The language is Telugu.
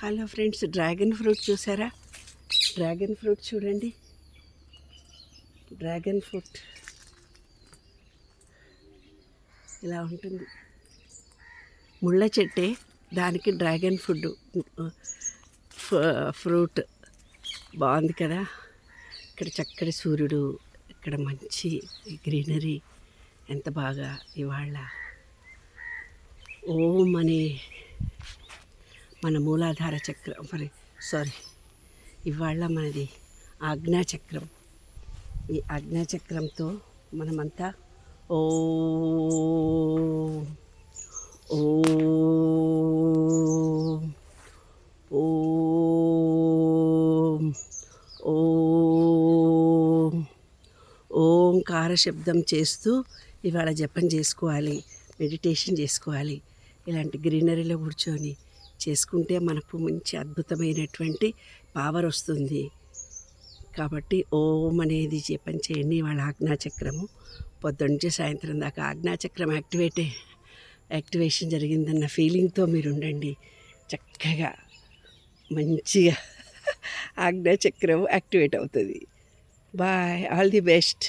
హలో ఫ్రెండ్స్ డ్రాగన్ ఫ్రూట్ చూసారా? డ్రాగన్ ఫ్రూట్ చూడండి. Dragon fruit. ఇలా ఉంటుంది. ముళ్ళ చెట్టే దానికి డ్రాగన్ ఫుడ్ ఫ్రూట్. బాగుంది కదా? ఇక్కడ చక్కటి సూర్యుడు ఇక్కడ మంచి గ్రీనరీ. ఎంత బాగా ఇవాళ. ఓం అనే మన మూలాధార చక్రం. మరి సారీ ఇవాళ మనది ఆజ్ఞాచక్రం ఈ ఆజ్ఞాచక్రంతో మనమంతా ఓ ఓ ఓం ఓం ఓంకార శబ్దం చేస్తూ ఇవాళ జపం చేసుకోవాలి మెడిటేషన్ చేసుకోవాలి. ఇలాంటి గ్రీనరీలో కూర్చొని చేసుకుంటే మనకు మంచి అద్భుతమైనటువంటి పవర్ వస్తుంది. కాబట్టి ఓం అనేది జపం చేయండి వాళ్ళ ఆజ్ఞాచక్రము పొద్దున్న సాయంత్రం దాకా ఆజ్ఞాచక్రం యాక్టివేట్ యాక్టివేషన్ జరిగిందన్న ఫీలింగ్తో మీరు ఉండండి. చక్కగా మంచిగా ఆజ్ఞాచక్రం యాక్టివేట్ అవుతుంది. Bye all the best